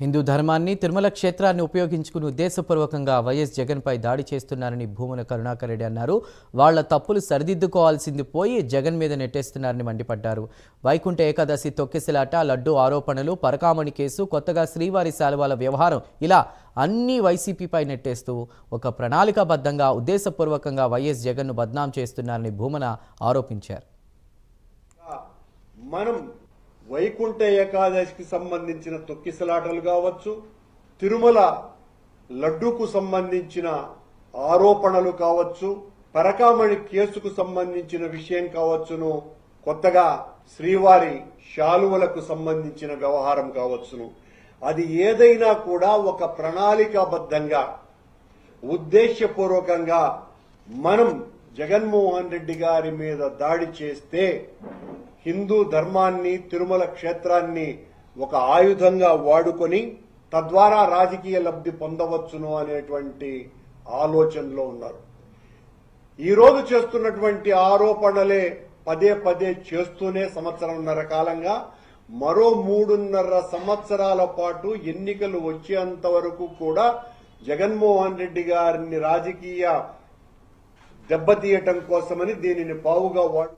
హిందూ ధర్మాన్ని తిరుమల క్షేత్రాన్ని ఉపయోగించుకుని ఉద్దేశపూర్వకంగా వైఎస్ జగన్పై దాడి చేస్తున్నారని భూమన కరుణాకర్ రెడ్డి అన్నారు. వాళ్ళ తప్పులు సరిదిద్దుకోవాల్సింది పోయి జగన్ మీద నెట్టేస్తున్నారని మండిపడ్డారు. వైకుంఠ ఏకాదశి తొక్కిసలాట లడ్డూ ఆరోపణలు పరకామణి కేసు కొత్తగా శ్రీవారి శాలువాల వ్యవహారం ఇలా అన్ని వైసీపీపై నెట్టేస్తూ ఒక ప్రణాళికాబద్ధంగా ఉద్దేశపూర్వకంగా వైఎస్ జగన్ను బద్నాం చేస్తున్నారని భూమన ఆరోపించారు. మనం వైకుంఠ ఏకాదశికి సంబంధించిన తొక్కిసలాటలు కావచ్చు తిరుమల లడ్డూకు సంబంధించిన ఆరోపణలు కావచ్చు పరకామణి కేసుకు సంబంధించిన విషయం కావచ్చును కొత్తగా శ్రీవారి శాలువలకు సంబంధించిన వ్యవహారం కావచ్చును. అది ఏదైనా కూడా ఒక ప్రణాళికాబద్ధంగా ఉద్దేశ్యపూర్వకంగా మనం జగన్మోహన్ రెడ్డి గారి మీద దాడి చేస్తే హిందూ ధర్మాన్ని తిరుమల క్షేత్రాన్ని ఒక ఆయుధంగా వాడుకొని తద్వారా రాజకీయ లబ్ధి పొందవచ్చును అనేటువంటి ఆలోచనలో ఉన్నారు. ఈరోజు చేస్తున్నటువంటి ఆరోపణలే పదే పదే చేస్తూనే సంవత్సరంన్నర కాలంగా మరో మూడున్నర సంవత్సరాల పాటు ఎన్నికలు వచ్చేంత వరకు కూడా జగన్మోహన్ రెడ్డి గారిని రాజకీయ దెబ్బతీయటం కోసమని దీనిని పావుగా వాడు